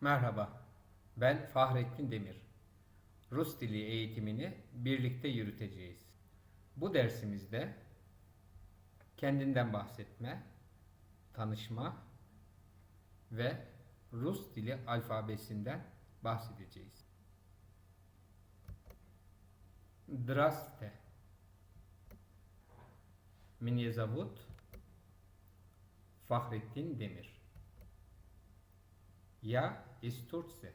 Merhaba, ben Fahrettin Demir. Rus dili eğitimini birlikte yürüteceğiz. Bu dersimizde kendinden bahsetme, tanışma ve Rus dili alfabesinden bahsedeceğiz. Здравствуйте. Меня зовут Fahrettin Demir. Я из Турции.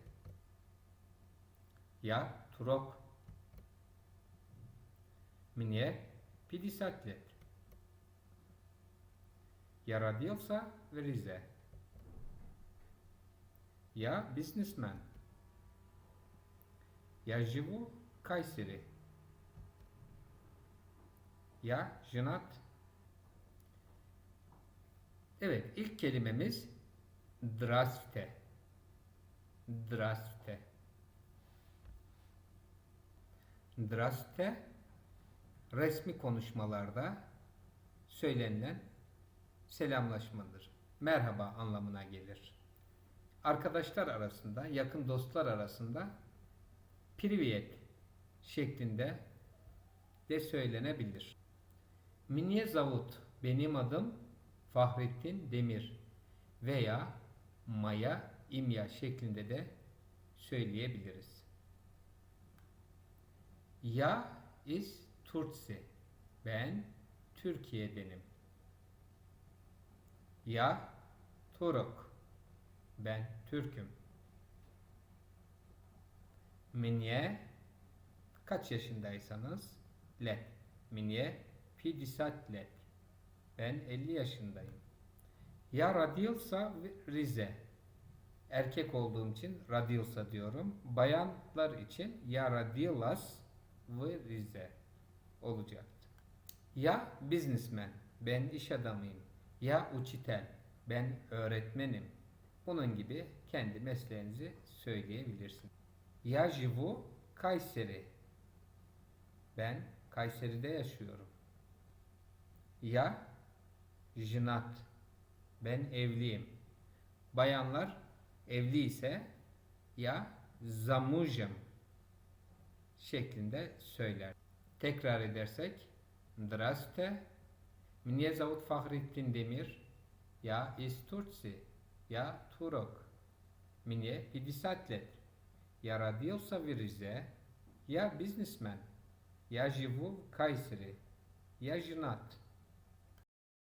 Я турок. Мне 50 лет. Я родился в Ризе. Я бизнесмен. Я живу в Кайсери. Я женат. Evet, ilk kelimemiz Здравствуйте. Здравствуйте. Здравствуйте resmi konuşmalarda söylenilen selamlaşmadır. Merhaba anlamına gelir. Arkadaşlar arasında, yakın dostlar arasında privyet şeklinde de söylenebilir. Minye Zavut, benim adım Fahrettin Demir veya Maya İmya şeklinde de söyleyebiliriz. Ya is Turkse. Ben Türkiye'denim. Ya Turuk. Ben Türk'üm. Minye kaç yaşındaysanız let. Minye 50 let. Ben 50 yaşındayım. Ya Radilsa Rize. Erkek olduğum için Radilsa diyorum. Bayanlar için ya Radilas ve Rize olacaktı. Ya businessman. Ben iş adamıyım. Ya uçitel. Ben öğretmenim. Bunun gibi kendi mesleğinizi söyleyebilirsin. Ya jivu Kayseri. Ben Kayseri'de yaşıyorum. Ya jinat. Ben evliyim. Bayanlar evli ise ya zamujam şeklinde söyler. Tekrar edersek Draste Mnie zavut Fahrettin Demir ya iz ya Turok Mnie pidisatlet ya radiosa v Rize ya biznismen ya jivu Kayseri ya jinat